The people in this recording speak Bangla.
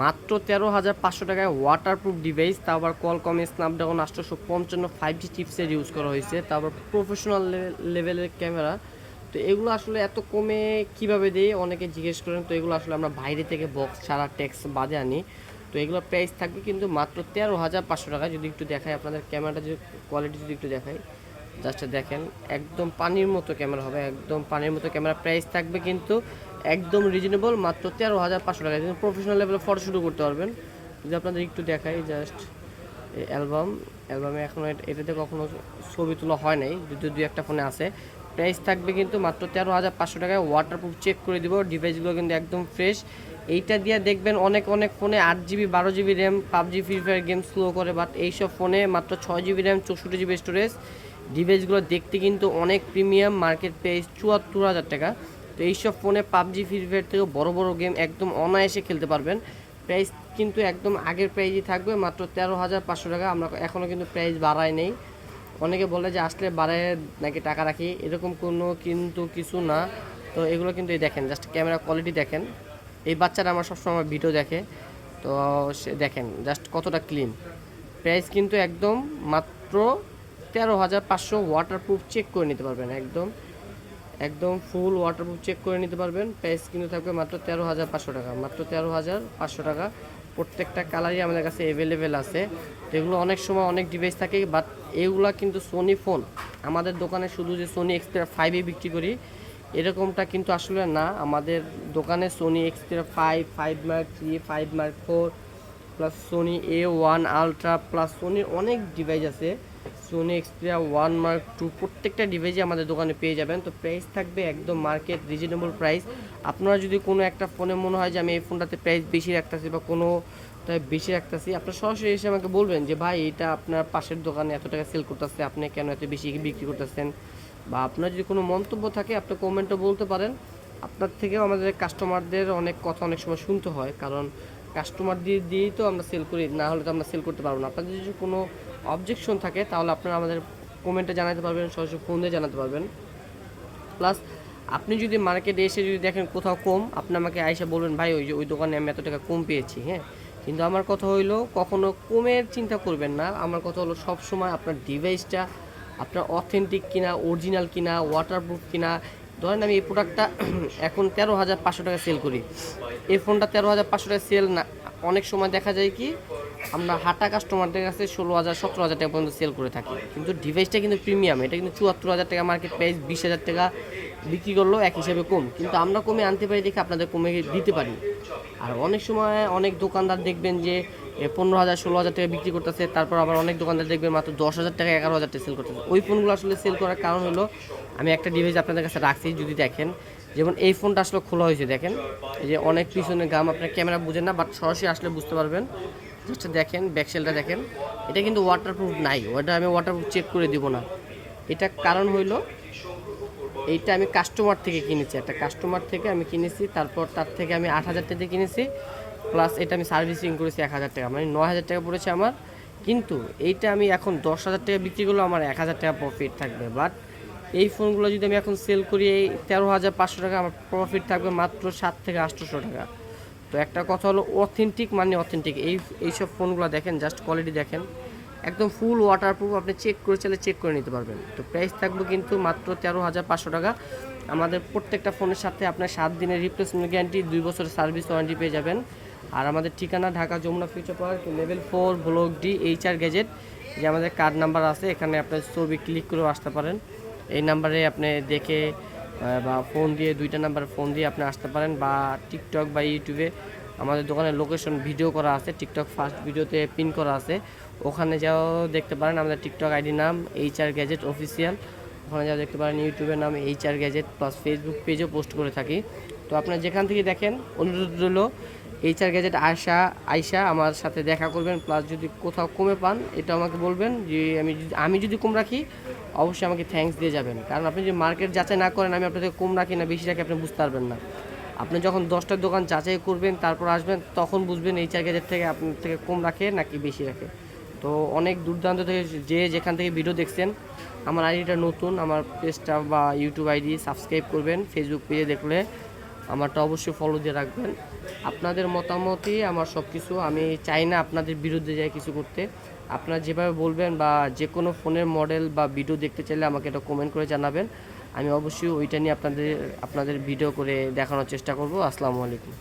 মাত্র তেরো হাজার পাঁচশো টাকায় ওয়াটারপ্রুফ ডিভাইস তা আবার কলকম স্ন্যাপড্রাগন আটশোশো পঞ্চান্ন ফাইভ জি চিপসের ইউজ করা হয়েছে, তারপর প্রফেশনাল লেভেলের ক্যামেরা তো এগুলো আসলে এত কমে কীভাবে দিই? অনেকে জিজ্ঞেস করেন, তো এগুলো আসলে আমরা বাইরে থেকে বক্স ছাড়া ট্যাক্স বাদে আনি। তো এগুলো প্রাইস থাকবে কিন্তু মাত্র তেরো হাজার পাঁচশো টাকা যদি একটু দেখাই আপনাদের ক্যামেরাটা যদি কোয়ালিটি যদি একটু দেখাই জাস্ট দেখেন, একদম পানির মতো ক্যামেরা হবে, একদম পানির মতো ক্যামেরা প্রাইস থাকবে কিন্তু একদম রিজনেবল মাত্র তেরো হাজার পাঁচশো টাকা। কিন্তু প্রফেশনাল লেভেলে ফটো শুরু করতে পারবেন। যদি আপনাদের একটু দেখাই জাস্ট অ্যালবাম অ্যালবামে এখনও এটাতে কখনো ছবি তোলা হয় নাই, যদি দু একটা ফোনে আছে। প্রাইস থাকবে কিন্তু মাত্র তেরো হাজার পাঁচশো টাকায় ওয়াটারপ্রুফ চেক করে দিব। ডিভাইসগুলো কিন্তু একদম ফ্রেশ এইটা দিয়ে দেখবেন অনেক অনেক ফোনে আট জিবি বারো GB RAM PUBG free fire game slow করে বাট এইসব ফোনে মাত্র ছয় জিবি র্যাম চৌষট্টি জিবি স্টোরেজ ডিভাইসগুলো দেখতে কিন্তু অনেক প্রিমিয়াম মার্কেট প্রাইস চুয়াত্তর হাজার টাকা। তো এইসব ফোনে পাবজি, ফ্রি ফায়ার থেকেও বড় বড় গেম একদম অনায়াসে খেলতে পারবেন। প্রাইস কিন্তু একদম আগের প্রাইজই থাকবে, মাত্র তেরো হাজার পাঁচশো টাকা। আমরা এখনও কিন্তু প্রাইস বাড়াই নেই। অনেকে বলে যে আসলে বাড়ায় নাকি টাকা রাখি, এরকম কোনো কিন্তু কিছু না। তো এগুলো কিন্তু এই দেখেন জাস্ট ক্যামেরা কোয়ালিটি দেখেন। এই বাচ্চারা আমার সবসময় ভিডিও দেখে, তো সে দেখেন জাস্ট কতটা ক্লিন প্রাইস কিন্তু একদম মাত্র তেরো হাজার পাঁচশো ওয়াটারপ্রুফ চেক করে নিতে পারবেন একদম। একদম ফুল ওয়াটারপ্রুফ চেক করে নিতে পারবেন। প্রাইস কিন্তু থাকবে মাত্র তেরো হাজার পাঁচশো টাকা। মাত্র তেরো হাজার পাঁচশো টাকা। প্রত্যেকটা কালারই আমাদের কাছে অ্যাভেলেবেল আছে। এগুলো অনেক সময় অনেক ডিভাইস থাকে বাট এগুলা কিন্তু সোনি ফোন আমাদের দোকানে শুধু যে সোনি এক্সপেরা ফাইভে বিক্রি করি, এরকমটা কিন্তু আসলে না। আমাদের দোকানে Sony Xperia five five mark three five mark four plus Sony A one ultra plus সোনির অনেক ডিভাইস আছে। Sony Xperia one mark two প্রত্যেকটা ডিভাইসই আমাদের দোকানে পেয়ে যাবেন। তো প্রাইস থাকবে একদম মার্কেট রিজনেবল প্রাইস আপনারা যদি কোনো একটা ফোনে মনে হয় যে আমি এই ফোনটাতে প্রাইস বেশি রাখতেছি বা কোনো বেশি রাখতেছি, আপনার সরাসরি এসে আমাকে বলবেন যে, ভাই, এটা আপনার পাশের দোকানে এত টাকা সেল করতেছে, আপনি কেন এত বেশি বিক্রি করতেছেন? বা আপনার যদি কোনো মন্তব্য থাকে, আপনি কমেন্টও বলতে পারেন। আপনার থেকেও আমাদের কাস্টমারদের অনেক কথা অনেক সময় শুনতে হয়। কারণ কাস্টমার দিয়ে দিয়েই তো আমরা সেল করি, না হলে তো আমরা সেল করতে পারব না। আপনাদের যদি কোনো অবজেকশন থাকে, তাহলে আপনারা আমাদের কমেন্টে জানাতে পারবেন, সরাসরি ফোন দিয়ে জানাতে পারবেন। প্লাস আপনি যদি মার্কেটে এসে যদি দেখেন কোথাও কম, আপনি আমাকে আইসা বলবেন, ভাই, ওই যে, ওই দোকানে আমি এত টাকা কম পেয়েছি। হ্যাঁ? কিন্তু আমার কথা হইল, কখনো কমের চিন্তা করবেন না। আমার কথা হলো, সবসময় আপনার ডিভাইসটা আপনার অথেন্টিক কিনা অরিজিনাল কিনা ওয়াটারপ্রুফ কিনা ধরেন আমি এই প্রোডাক্টটা এখন তেরো হাজার পাঁচশো টাকা সেল করি। এই ফোনটা তেরো হাজার পাঁচশো টাকা সেল না, অনেক সময় দেখা যায় কি, আমরা হাটা কাস্টমারদের কাছে ষোলো হাজার, সতেরো হাজার টাকা পর্যন্ত সেল করে থাকি। কিন্তু ডিভাইসটা কিন্তু প্রিমিয়াম এটা কিন্তু চুয়াত্তর হাজার টাকা মার্কেট প্রাইস বিশ হাজার টাকা বিক্রি করলেও এক হিসাবে কম। কিন্তু আমরা কমে আনতে পারি দেখে আপনাদের কমে দিতে পারি। আর অনেক সময় অনেক দোকানদার দেখবেন যে পনেরো হাজার, ষোলো হাজার টাকা বিক্রি করতেছে, তারপর আবার অনেক দোকানদার দেখবেন মাত্র দশ হাজার টাকা, এগারো হাজার টাকা সেল করতেছে। ওই ফোনগুলো আসলে সেল করার কারণ হলো, আমি একটা ডিভাইস আপনাদের কাছে রাখছি, যদি দেখেন, যেমন এই ফোনটা আসলে খোলা হয়েছে, দেখেন। এই যে অনেক পিছনে গাম আপনার ক্যামেরা বুঝেন না বাট সরাসরি আসলে বুঝতে পারবেন। জাস্ট দেখেন ব্যাকসেলটা দেখেন। এটা কিন্তু ওয়াটারপ্রুফ নাই, ওটা আমি ওয়াটারপ্রুফ চেক করে দিব না। এটা কারণ হইল এইটা আমি কাস্টমার থেকে কিনেছি, একটা কাস্টমার থেকে আমি কিনেছি, তারপর তার থেকে আমি আট হাজার টাকা কিনেছি। প্লাস এটা আমি সার্ভিসিং করেছি এক হাজার টাকা। মানে নয় হাজার টাকা পড়েছে আমার। কিন্তু এইটা আমি এখন দশ হাজার টাকা বিক্রি করলেও আমার এক হাজার টাকা প্রফিট থাকবে। বাট এই ফোনগুলো যদি আমি এখন সেল করি, এই তেরো হাজার পাঁচশো টাকা আমার প্রফিট থাকবে মাত্র সাত থেকে আটশোশো টাকা। তো একটা কথা হলো অথেন্টিক মানে অথেন্টিক এই, এইসব ফোনগুলো দেখেন জাস্ট কোয়ালিটি দেখেন। একদম ফুল ওয়াটারপ্রুফ আপনি চেক করে চাইলে চেক করে নিতে পারবেন। তো প্রাইস থাকবে কিন্তু মাত্র তেরো হাজার পাঁচশো টাকা। আমাদের প্রত্যেকটা ফোনের সাথে আপনার সাত দিনের রিপ্লেসমেন্ট গ্যারান্টি দুই বছরের সার্ভিস ওয়ারেন্টি পেয়ে যাবেন। আর আমাদের ঠিকানা Dhaka Jamuna future park level four block D H R gadget যে আমাদের কার্ড নাম্বার আছে, এখানে আপনার ছবি ক্লিক করেও আসতে পারেন। এই নাম্বারে আপনি দেখে বা ফোন দিয়ে, দুইটা নাম্বারে ফোন দিয়ে আপনি আসতে পারেন, বা টিকটক বা ইউটিউবে আমাদের দোকানের লোকেশন ভিডিও করা আছে টিকটক ফার্স্ট ভিডিওতে পিন করা আছে। ওখানে যাও, দেখতে পারেন আমাদের টিকটক আইডি নাম এইচ আর গ্যাজেট অফিসিয়াল ওখানে যাও, দেখতে পারেন ইউটিউবের নাম H R gadget plus Facebook পেজও post করে থাকি। তো আপনার যেখান থেকে দেখেন, অনুরোধ রইল এইচ আর গ্যাজেট আয়সা আয়সা আমার সাথে দেখা করবেন প্লাস যদি কোথাও কমে পান, এটা আমাকে বলবেন যে আমি যদি আমি যদি কম রাখি, অবশ্যই আমাকে থ্যাঙ্কস দিয়ে যাবেন। কারণ আপনি যদি মার্কেট যাচাই না করেন, আমি আপনাদের কম রাখি না, বেশি রাখি, আপনি বুঝতে পারবেন না। আপনি যখন দশটার দোকান যাচাই করবেন, তারপর আসবেন, তখন বুঝবেন এইচআর গ্যাজেট থেকে আপনার থেকে কম রাখে নাকি বেশি রাখে। তো অনেক দুর্দান্ত থেকে যে যেখান থেকে ভিডিও দেখছেন, আমার আইডিটা নতুন, আমার পেজটা বা ইউটিউব আইডি সাবস্ক্রাইব করবেন ফেসবুক পেজে দেখলে আমারটা অবশ্যই ফলো দিয়ে রাখবেন। আপনাদের মতামতই, আমার সব কিছু আমি চাই না আপনাদের বিরুদ্ধে যাই কিছু করতে। আপনারা যেভাবে বলবেন বা যে কোনো ফোনের মডেল বা ভিডিও দেখতে চাইলে আমাকে এটা কমেন্ট করে জানাবেন। আমি অবশ্যই ওইটা নিয়ে আপনাদের আপনাদের ভিডিও করে দেখানোর চেষ্টা করব। আসসালামু আলাইকুম।